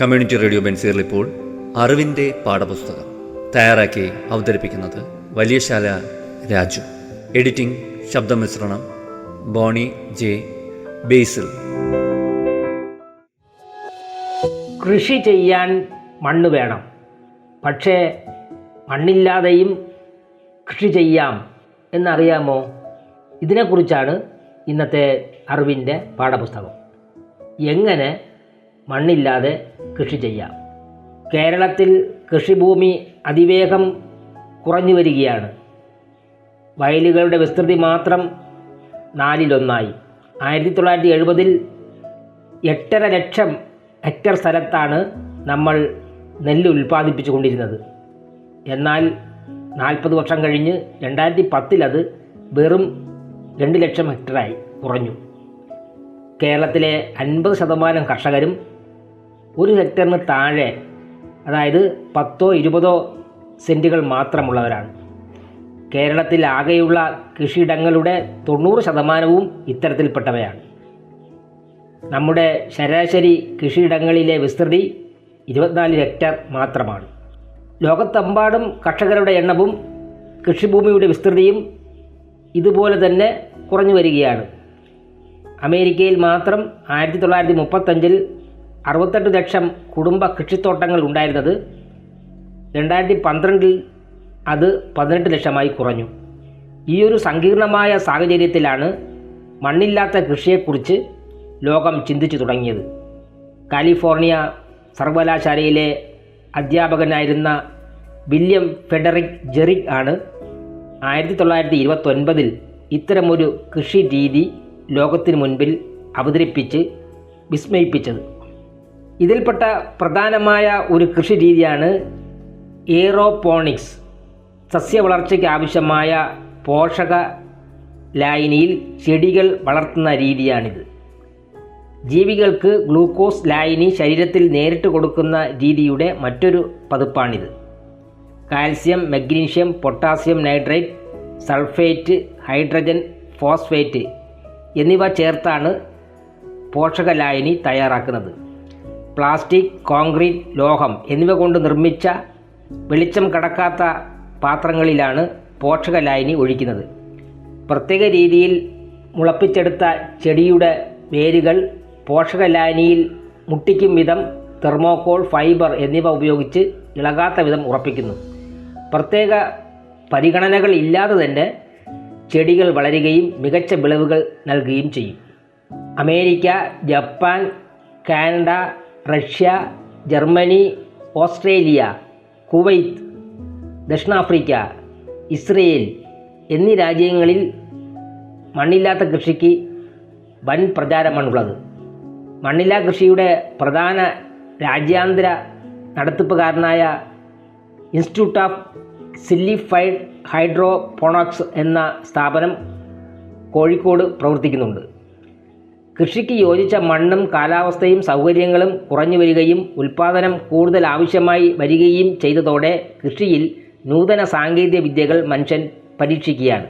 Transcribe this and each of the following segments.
Community radio ബെൻസീറിൽ ഇപ്പോൾ അറിവിന്റെ പാഠപുസ്തകം തയ്യാറാക്കി അവതരിപ്പിക്കുന്നത് വലിയശാല രാജു. എഡിറ്റിംഗ് ശബ്ദമിശ്രണം ബോണി ജെ ബേസിൽ. കൃഷി ചെയ്യാൻ മണ്ണ് വേണം. പക്ഷേ മണ്ണില്ലാതെയും കൃഷി ചെയ്യാം എന്നറിയാമോ? ഇതിനെക്കുറിച്ചാണ് ഇന്നത്തെ അറിവിന്റെ പാഠപുസ്തകം. എങ്ങനെ മണ്ണില്ലാതെ കൃഷി ചെയ്യാം. കേരളത്തിൽ കൃഷിഭൂമി അതിവേഗം കുറഞ്ഞു വരികയാണ്. വയലുകളുടെ വിസ്തൃതി മാത്രം നാലിലൊന്നായി. ആയിരത്തി തൊള്ളായിരത്തി എഴുപതിൽ എട്ടര ലക്ഷം ഹെക്ടർ സ്ഥലത്താണ് നമ്മൾ നെല്ല് ഉൽപ്പാദിപ്പിച്ചു കൊണ്ടിരുന്നത് എന്നാൽ നാൽപ്പത് വർഷം കഴിഞ്ഞ് രണ്ടായിരത്തി പത്തിലത് വെറും രണ്ട് ലക്ഷം ഹെക്ടറായി കുറഞ്ഞു. കേരളത്തിലെ അൻപത് ശതമാനം കർഷകരും ഒരു ഹെക്ടറിന് താഴെ അതായത് പത്തോ ഇരുപതോ സെന്റുകൾ മാത്രമുള്ളവരാണ്. കേരളത്തിൽ ആകെയുള്ള കൃഷിയിടങ്ങളുടെ തൊണ്ണൂറ് ശതമാനവും ഇത്തരത്തിൽപ്പെട്ടവയാണ്. നമ്മുടെ ശരാശരി കൃഷിയിടങ്ങളിലെ വിസ്തൃതി ഇരുപത്തിനാല് ഹെക്ടർ മാത്രമാണ്. ലോകത്തെമ്പാടും കർഷകരുടെ എണ്ണവും കൃഷിഭൂമിയുടെ വിസ്തൃതിയും ഇതുപോലെ തന്നെ കുറഞ്ഞു വരികയാണ്. അമേരിക്കയിൽ മാത്രം ആയിരത്തി തൊള്ളായിരത്തി മുപ്പത്തഞ്ചിൽ അറുപത്തെട്ട് ലക്ഷം കുടുംബ കൃഷിത്തോട്ടങ്ങൾ ഉണ്ടായിരുന്നത് രണ്ടായിരത്തി പന്ത്രണ്ടിൽ അത് പതിനെട്ട് ലക്ഷമായി കുറഞ്ഞു. ഈ ഒരു സങ്കീർണമായ സാഹചര്യത്തിലാണ് മണ്ണില്ലാത്ത കൃഷിയെക്കുറിച്ച് ലോകം ചിന്തിച്ചു തുടങ്ങിയത്. കാലിഫോർണിയ സർവകലാശാലയിലെ അധ്യാപകനായിരുന്ന വില്യം ഫെഡറിക് ജെറിക് ആണ് ആയിരത്തി തൊള്ളായിരത്തി ഇരുപത്തൊൻപതിൽ ഇത്തരമൊരു കൃഷി രീതി ലോകത്തിന് മുൻപിൽ അവതരിപ്പിച്ച് വിസ്മയിപ്പിച്ചത്. ഇതിൽപ്പെട്ട പ്രധാനമായ ഒരു കൃഷി രീതിയാണ് സസ്യ വളർച്ചയ്ക്ക് ആവശ്യമായ പോഷക ലായനിയിൽ ചെടികൾ വളർത്തുന്ന രീതിയാണിത്. ജീവികൾക്ക് ഗ്ലൂക്കോസ് ലായനി ശരീരത്തിൽ നേരിട്ട് കൊടുക്കുന്ന രീതിയുടെ മറ്റൊരു പതിപ്പാണിത്. Calcium magnesium potassium nitrate sulphate hydrogen phosphate എന്നിവ ചേർത്താണ് പോഷക ലായനി തയ്യാറാക്കുന്നത്. പ്ലാസ്റ്റിക് കോൺക്രീറ്റ് ലോഹം എന്നിവ കൊണ്ട് നിർമ്മിച്ച വെളിച്ചം കടക്കാത്ത പാത്രങ്ങളിലാണ് പോഷക ലായനി ഒഴിക്കുന്നത്. പ്രത്യേക രീതിയിൽ മുളപ്പിച്ചെടുത്ത ചെടിയുടെ വേരുകൾ പോഷക ലായനിയിൽ മുട്ടിക്കും വിധം തെർമോകോൾ ഫൈബർ എന്നിവ ഉപയോഗിച്ച് ഇളകാത്ത വിധം ഉറപ്പിക്കുന്നു. പ്രത്യേക പരിഗണനകൾ ഇല്ലാതെ തന്നെ ചെടികൾ വളരുകയും മികച്ച വിളവുകൾ നൽകുകയും ചെയ്യും. America Japan Canada Russia Germany Australia Kuwait ദക്ഷിണാഫ്രിക്ക ഇസ്രയേൽ എന്നീ രാജ്യങ്ങളിൽ മണ്ണില്ലാത്ത കൃഷിക്ക് വൻ പ്രചാരമാണുള്ളത്. മണ്ണില്ലാ കൃഷിയുടെ പ്രധാന രാജ്യാന്തര നടത്തിപ്പുകാരനായ ഇൻസ്റ്റിറ്റ്യൂട്ട് ഓഫ് സില്ലിഫൈഡ് ഹൈഡ്രോപോണോക്സ് എന്ന സ്ഥാപനം കോഴിക്കോട് പ്രവർത്തിക്കുന്നുണ്ട്. കൃഷിക്ക് യോജിച്ച മണ്ണും കാലാവസ്ഥയും സൗകര്യങ്ങളും കുറഞ്ഞു വരികയും ഉൽപ്പാദനം കൂടുതൽ ആവശ്യമായി വരികയും ചെയ്തതോടെ കൃഷിയിൽ നൂതന സാങ്കേതിക വിദ്യകൾ മനുഷ്യൻ പരീക്ഷിക്കുകയാണ്.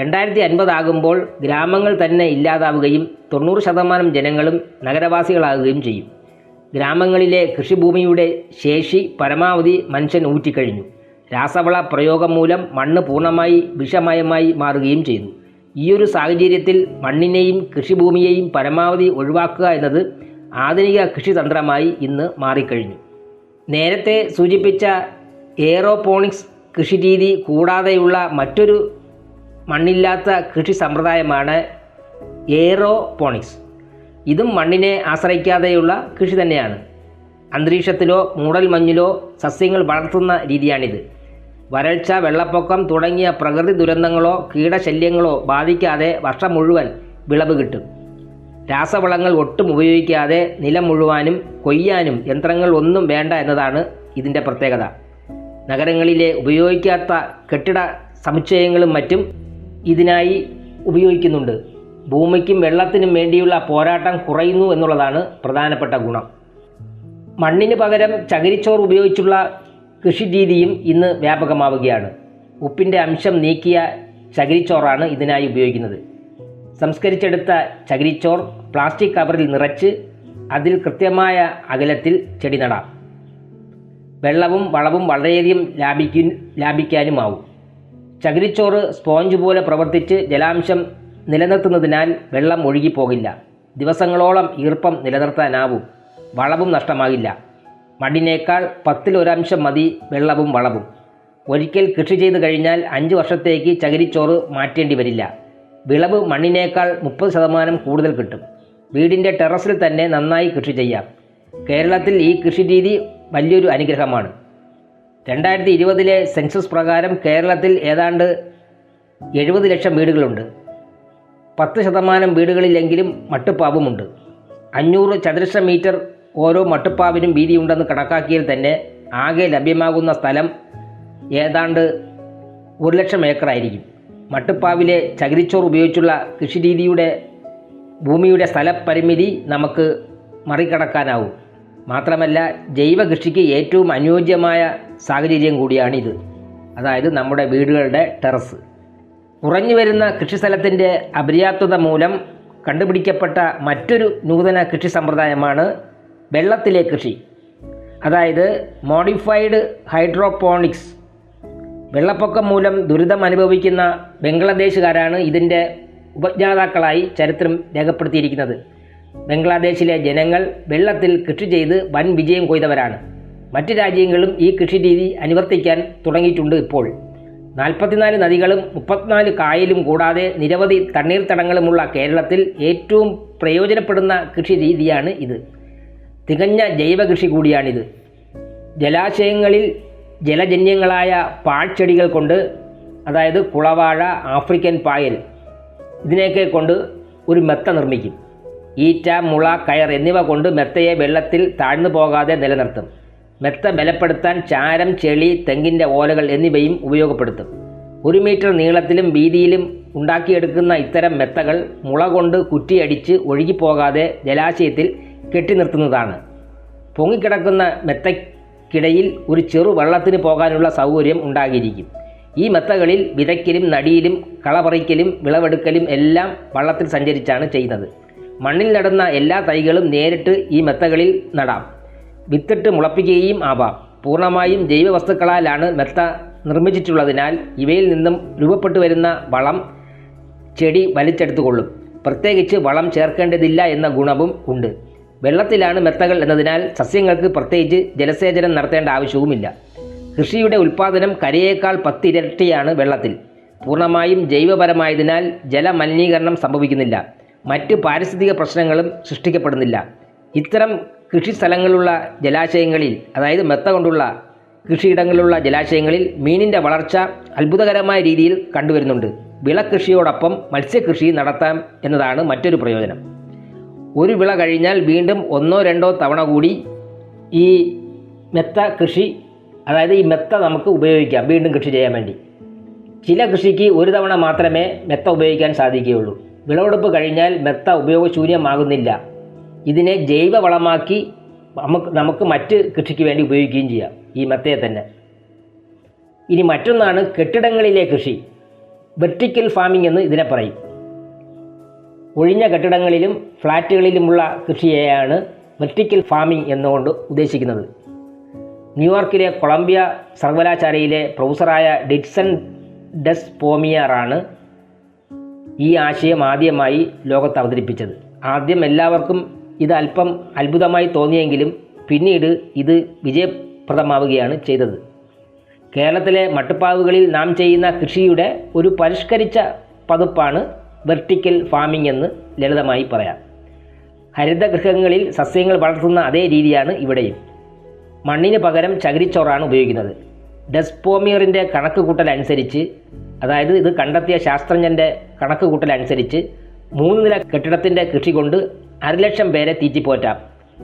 രണ്ടായിരത്തി അൻപതാകുമ്പോൾ ഗ്രാമങ്ങൾ തന്നെ ഇല്ലാതാവുകയും തൊണ്ണൂറ് ശതമാനം ജനങ്ങളും നഗരവാസികളാകുകയും ചെയ്യും. ഗ്രാമങ്ങളിലെ കൃഷിഭൂമിയുടെ ശേഷി പരമാവധി മനുഷ്യൻ ഊറ്റിക്കഴിഞ്ഞു. രാസവള പ്രയോഗം മൂലം മണ്ണ് പൂർണമായി വിഷമയമായി മാറുകയും ചെയ്തു. ഈയൊരു സാഹചര്യത്തിൽ മണ്ണിനെയും കൃഷിഭൂമിയെയും പരമാവധി ഒഴിവാക്കുക എന്നത് ആധുനിക കൃഷിതന്ത്രമായി ഇന്ന് മാറിക്കഴിഞ്ഞു. നേരത്തെ സൂചിപ്പിച്ച എയറോപോണിക്സ് കൃഷിരീതി കൂടാതെയുള്ള മറ്റൊരു മണ്ണില്ലാത്ത കൃഷി സമ്പ്രദായമാണ് എയറോപോണിക്സ്. ഇതും മണ്ണിനെ ആശ്രയിക്കാതെയുള്ള കൃഷി തന്നെയാണ്. അന്തരീക്ഷത്തിലോ മൂടൽ മഞ്ഞിലോ സസ്യങ്ങൾ വളർത്തുന്ന രീതിയാണിത്. വരൾച്ച വെള്ളപ്പൊക്കം തുടങ്ങിയ പ്രകൃതി ദുരന്തങ്ങളോ കീടശല്യങ്ങളോ ബാധിക്കാതെ വർഷം മുഴുവൻ വിളവ് കിട്ടും. രാസവളങ്ങൾ ഒട്ടും ഉപയോഗിക്കാതെ നിലം മുഴുവാനും കൊയ്യാനും യന്ത്രങ്ങൾ ഒന്നും വേണ്ട എന്നതാണ് ഇതിന്റെ പ്രത്യേകത. നഗരങ്ങളിലെ ഉപയോഗിക്കാത്ത കെട്ടിട സമുച്ചയങ്ങളും മറ്റും ഇതിനായി ഉപയോഗിക്കുന്നുണ്ട്. ഭൂമിക്കും വെള്ളത്തിനും വേണ്ടിയുള്ള പോരാട്ടം കുറയുന്നു എന്നുള്ളതാണ് പ്രധാനപ്പെട്ട ഗുണം. മണ്ണിന് പകരം ചകിരിച്ചോർ ഉപയോഗിച്ചുള്ള കൃഷി രീതിയും ഇന്ന് വ്യാപകമാവുകയാണ്. ഉപ്പിന്റെ അംശം നീക്കിയ ചകിരിച്ചോറാണ് ഇതിനായി ഉപയോഗിക്കുന്നത്. സംസ്കരിച്ചെടുത്ത ചകിരിച്ചോർ പ്ലാസ്റ്റിക് കവറിൽ നിറച്ച് അതിൽ കൃത്യമായ അകലത്തിൽ ചെടി നടാം. വെള്ളവും വളവും വളരെയധികം ലാഭിക്കു ലാഭിക്കാനുമാവും. ചകിരിച്ചോറ് സ്പോഞ്ച് പോലെ പ്രവർത്തിച്ച് ജലാംശം നിലനിർത്തുന്നതിനാൽ വെള്ളം ഒഴുകിപ്പോകില്ല. ദിവസങ്ങളോളം ഈർപ്പം നിലനിർത്താനാവും. വളവും നഷ്ടമാകില്ല. മണ്ണിനേക്കാൾ പത്തിലൊരംശം മതി വെള്ളവും വളവും. ഒരിക്കൽ കൃഷി ചെയ്തു കഴിഞ്ഞാൽ അഞ്ച് വർഷത്തേക്ക് ചകിരിച്ചോറ് മാറ്റേണ്ടി വരില്ല. വിളവ് മണ്ണിനേക്കാൾ മുപ്പത് ശതമാനം കൂടുതൽ കിട്ടും. വീടിന്റെ ടെറസിൽ തന്നെ നന്നായി കൃഷി ചെയ്യാം. കേരളത്തിൽ ഈ കൃഷി രീതി വലിയൊരു അനുഗ്രഹമാണ്. രണ്ടായിരത്തി ഇരുപതിലെ സെൻസസ് പ്രകാരം കേരളത്തിൽ ഏതാണ്ട് എഴുപത് ലക്ഷം വീടുകളുണ്ട്. പത്ത് ശതമാനം വീടുകളിലെങ്കിലും മട്ടുപ്പാവുമുണ്ട്. അഞ്ഞൂറ് ചതുരശ്ര മീറ്റർ ഓരോ മട്ടുപ്പാവിനും വീതിയുണ്ടെന്ന് കണക്കാക്കിയാൽ തന്നെ ആകെ ലഭ്യമാകുന്ന സ്ഥലം ഏതാണ്ട് ഒരു ലക്ഷം ഏക്കറായിരിക്കും മട്ടുപ്പാവിലെ ചകിരിച്ചോറ് ഉപയോഗിച്ചുള്ള കൃഷിരീതിയുടെ ഭൂമിയുടെ സ്ഥലപരിമിതി നമുക്ക് മറികടക്കാനാവും. മാത്രമല്ല ജൈവ കൃഷിക്ക് ഏറ്റവും അനുയോജ്യമായ സാഹചര്യം കൂടിയാണിത്. അതായത് നമ്മുടെ വീടുകളുടെ ടെറസ്. കുറഞ്ഞു വരുന്ന കൃഷിസ്ഥലത്തിന്റെ അപര്യാപ്തത മൂലം കണ്ടുപിടിക്കപ്പെട്ട മറ്റൊരു നൂതന കൃഷി സമ്പ്രദായമാണ് വെള്ളത്തിലെ കൃഷി. അതായത് മോഡിഫൈഡ് ഹൈഡ്രോപോണിക്സ് വെള്ളപ്പൊക്കം മൂലം ദുരിതം അനുഭവിക്കുന്ന ബംഗ്ലാദേശുകാരാണ് ഇതിന്റെ ഉപജ്ഞാതാക്കളായി ചരിത്രം രേഖപ്പെടുത്തിയിരിക്കുന്നത്. ബംഗ്ലാദേശിലെ ജനങ്ങൾ വെള്ളത്തിൽ കൃഷി ചെയ്ത് വൻ വിജയം കൊയ്തവരാണ്. മറ്റ് രാജ്യങ്ങളും ഈ കൃഷി രീതി അനുവർത്തിക്കാൻ തുടങ്ങിയിട്ടുണ്ട് ഇപ്പോൾ. നാൽപ്പത്തിനാല് നദികളും മുപ്പത്തിനാല് കായലും കൂടാതെ നിരവധി തണ്ണീർത്തടങ്ങളുമുള്ള കേരളത്തിൽ ഏറ്റവും പ്രയോജനപ്പെടുന്ന കൃഷി രീതിയാണ് ഇത്. തികഞ്ഞ ജൈവ കൃഷി കൂടിയാണിത്. ജലാശയങ്ങളിൽ ജലജന്യങ്ങളായ പാഴ്ചെടികൾ കൊണ്ട് അതായത് കുളവാഴ ആഫ്രിക്കൻ പായൽ ഇതിനെയൊക്കെ കൊണ്ട് ഒരു മെത്ത നിർമ്മിക്കും. ഈറ്റ മുള കയർ എന്നിവ കൊണ്ട് മെത്തയെ വെള്ളത്തിൽ താഴ്ന്നു പോകാതെ നിലനിർത്തും. മെത്ത ബലപ്പെടുത്താൻ ചാരം ചെളി തെങ്ങിന്റെ ഓലകൾ എന്നിവയും ഉപയോഗപ്പെടുത്തും. ഒരു മീറ്റർ നീളത്തിലും വീതിയിലും ഉണ്ടാക്കിയെടുക്കുന്ന ഇത്തരം മെത്തകൾ മുള കൊണ്ട് കുറ്റിയടിച്ച് ഒഴുകിപ്പോകാതെ ജലാശയത്തിൽ കെട്ടി നിർത്തുന്നതാണ് പൊങ്ങിക്കിടക്കുന്ന മെത്തക്കിടയിൽ ഒരു ചെറു വെള്ളത്തിന് പോകാനുള്ള സൗകര്യം ഉണ്ടാകിയിരിക്കും ഈ മെത്തകളിൽ വിതയ്ക്കലും നടിയിലും കളപറിക്കലും വിളവെടുക്കലും എല്ലാം വള്ളത്തിൽ സഞ്ചരിച്ചാണ് ചെയ്യുന്നത്. മണ്ണിൽ നടന്ന എല്ലാ തൈകളും നേരിട്ട് ഈ മെത്തകളിൽ നടാം. വിത്തിട്ട് മുളപ്പിക്കുകയും ആവാം. പൂർണമായും ജൈവവസ്തുക്കളാലാണ് മെത്ത നിർമ്മിച്ചിട്ടുള്ളതിനാൽ ഇവയിൽ നിന്നും രൂപപ്പെട്ടു വരുന്ന വളം ചെടി വലിച്ചെടുത്തുകൊള്ളും. പ്രത്യേകിച്ച് വളം ചേർക്കേണ്ടതില്ല എന്ന ഗുണവും ഉണ്ട്. വെള്ളത്തിലാണ് മെത്തകൾ എന്നതിനാൽ സസ്യങ്ങൾക്ക് പ്രത്യേകിച്ച് ജലസേചനം നടത്തേണ്ട ആവശ്യവുമില്ല. കൃഷിയുടെ ഉൽപ്പാദനം കരയേക്കാൾ പത്തിരട്ടിയാണ് വെള്ളത്തിൽ. പൂർണമായും ജൈവപരമായതിനാൽ ജലമലിനീകരണം സംഭവിക്കുന്നില്ല. മറ്റ് പാരിസ്ഥിതിക പ്രശ്നങ്ങളും സൃഷ്ടിക്കപ്പെടുന്നില്ല. ഇത്തരം കൃഷി സ്ഥലങ്ങളുള്ള ജലാശയങ്ങളിൽ അതായത് മെത്ത കൊണ്ടുള്ള കൃഷിയിടങ്ങളിലുള്ള ജലാശയങ്ങളിൽ മീനിന്റെ വളർച്ച അത്ഭുതകരമായ രീതിയിൽ കണ്ടുവരുന്നുണ്ട്. വിളകൃഷിയോടൊപ്പം മത്സ്യകൃഷി നടത്താം എന്നതാണ് മറ്റൊരു പ്രയോജനം. ഒരു വിള കഴിഞ്ഞാൽ വീണ്ടും ഒന്നോ രണ്ടോ തവണ കൂടി ഈ മെത്ത കൃഷി അതായത് ഈ മെത്ത നമുക്ക് ഉപയോഗിക്കാം വീണ്ടും കൃഷി ചെയ്യാൻ വേണ്ടി. ചില കൃഷിക്ക് ഒരു തവണ മാത്രമേ മെത്ത ഉപയോഗിക്കാൻ സാധിക്കുകയുള്ളൂ. വിളവെടുപ്പ് കഴിഞ്ഞാൽ മെത്ത ഉപയോഗശൂന്യമാകുന്നില്ല. ഇതിനെ ജൈവ വളമാക്കി നമുക്ക് നമുക്ക് മറ്റ് കൃഷിക്ക് വേണ്ടി ഉപയോഗിക്കുകയും ചെയ്യാം ഈ മെത്തയെ തന്നെ. ഇനി മറ്റൊന്നാണ് കെട്ടിടങ്ങളിലെ കൃഷി. വെർട്ടിക്കൽ ഫാമിംഗ് എന്ന് ഇതിനെ പറയും. ഒഴിഞ്ഞ കെട്ടിടങ്ങളിലും ഫ്ലാറ്റുകളിലുമുള്ള കൃഷിയെയാണ് വെർട്ടിക്കൽ ഫാമിംഗ് എന്നുകൊണ്ട് ഉദ്ദേശിക്കുന്നത്. ന്യൂയോർക്കിലെ കൊളംബിയ സർവകലാശാലയിലെ പ്രൊഫസറായ ഡിറ്റ്സൺ ഡെസ് പോമിയറാണ് ഈ ആശയം ആദ്യമായി ലോകത്ത് അവതരിപ്പിച്ചത്. ആദ്യം എല്ലാവർക്കും ഇത് അല്പം അത്ഭുതമായി തോന്നിയെങ്കിലും പിന്നീട് ഇത് വിജയപ്രദമാവുകയാണ് ചെയ്തത്. കേരളത്തിലെ മട്ടുപ്പാവുകളിൽ നാം ചെയ്യുന്ന കൃഷിയുടെ ഒരു പരിഷ്കരിച്ച പതിപ്പാണ് വെർട്ടിക്കൽ ഫാമിംഗ് എന്ന് ലളിതമായി പറയാം. ഹരിതഗൃഹങ്ങളിൽ സസ്യങ്ങൾ വളർത്തുന്ന അതേ രീതിയാണ് ഇവിടെയും. മണ്ണിന് പകരം ചകിരിച്ചോറാണ് ഉപയോഗിക്കുന്നത്. ഡെസ്പോമിയറിന്റെ കണക്ക് കൂട്ടലനുസരിച്ച് അതായത് ഇത് കണ്ടെത്തിയ ശാസ്ത്രജ്ഞന്റെ കണക്ക് കൂട്ടലനുസരിച്ച് മൂന്ന് നില കെട്ടിടത്തിന്റെ കൃഷി കൊണ്ട് അരലക്ഷം പേരെ തീറ്റിപ്പോറ്റാം.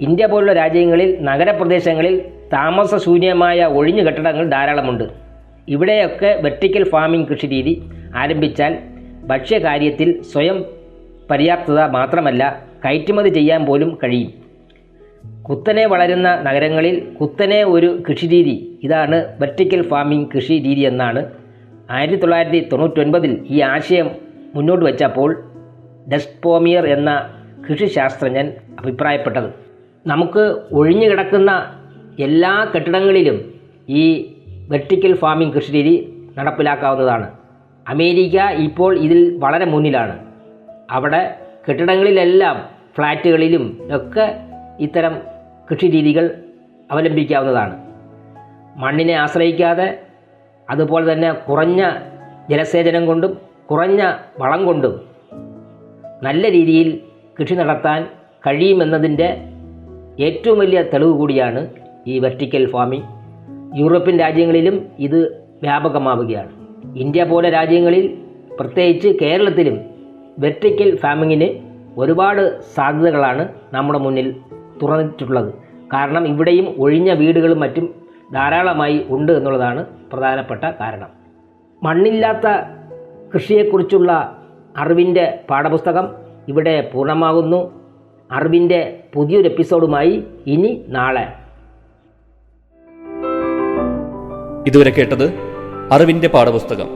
ഇന്ത്യ പോലുള്ള രാജ്യങ്ങളിൽ നഗരപ്രദേശങ്ങളിൽ താമസശൂന്യമായ ഒഴിഞ്ഞു കെട്ടിടങ്ങൾ ധാരാളമുണ്ട്. ഇവിടെയൊക്കെ വെർട്ടിക്കൽ ഫാമിംഗ് കൃഷി രീതി ആരംഭിച്ചാൽ ഭക്ഷ്യകാര്യത്തിൽ സ്വയം പര്യാപ്തത മാത്രമല്ല കയറ്റുമതി ചെയ്യാൻ പോലും കഴിയും. കുത്തനെ വളരുന്ന നഗരങ്ങളിൽ കുത്തനെ ഒരു കൃഷിരീതി. ഇതാണ് വെർട്ടിക്കൽ ഫാമിംഗ് കൃഷി രീതി എന്നാണ് ആയിരത്തി തൊള്ളായിരത്തി തൊണ്ണൂറ്റൊൻപതിൽ ഈ ആശയം മുന്നോട്ട് വച്ചപ്പോൾ ഡെസ്പോമിയർ എന്ന കൃഷിശാസ്ത്രജ്ഞൻ അഭിപ്രായപ്പെട്ടത്. നമുക്ക് ഒഴിഞ്ഞു കിടക്കുന്ന എല്ലാ കെട്ടിടങ്ങളിലും ഈ വെർട്ടിക്കൽ ഫാമിംഗ് കൃഷിരീതി നടപ്പിലാക്കാവുന്നതാണ്. അമേരിക്ക ഇപ്പോൾ ഇതിൽ വളരെ മുന്നിലാണ്. അവിടെ കെട്ടിടങ്ങളിലെല്ലാം ഫ്ലാറ്റുകളിലും ഒക്കെ ഇത്തരം കൃഷി രീതികൾ അവലംബിക്കാവുന്നതാണ്. മണ്ണിനെ ആശ്രയിക്കാതെ അതുപോലെ തന്നെ കുറഞ്ഞ ജലസേചനം കൊണ്ടും കുറഞ്ഞ വളം കൊണ്ടും നല്ല രീതിയിൽ കൃഷി നടത്താൻ കഴിയുമെന്നതിന്റെ ഏറ്റവും വലിയ തെളിവ് കൂടിയാണ് ഈ വെർട്ടിക്കൽ ഫാമിംഗ്. യൂറോപ്യൻ രാജ്യങ്ങളിലും ഇത് വ്യാപകമാവുകയാണ്. ഇന്ത്യ പോലെ രാജ്യങ്ങളിൽ പ്രത്യേകിച്ച് കേരളത്തിലും വെർട്ടിക്കൽ ഫാമിങ്ങിന് ഒരുപാട് സാധ്യതകളാണ് നമ്മുടെ മുന്നിൽ തുറന്നിട്ടുള്ളത്. കാരണം ഇവിടെയും ഒഴിഞ്ഞ വീടുകളും മറ്റും ധാരാളമായി ഉണ്ട് എന്നുള്ളതാണ് പ്രധാനപ്പെട്ട കാരണം. മണ്ണില്ലാത്ത കൃഷിയെക്കുറിച്ചുള്ള അറിവിന്റെ പാഠപുസ്തകം ഇവിടെ പൂർണമാകുന്നു. അറിവിന്റെ പുതിയൊരു എപ്പിസോഡുമായി ഇനി നാളെ. ഇതുവരെ കേട്ടത് അറിവിന്റെ പാഠപുസ്തകം.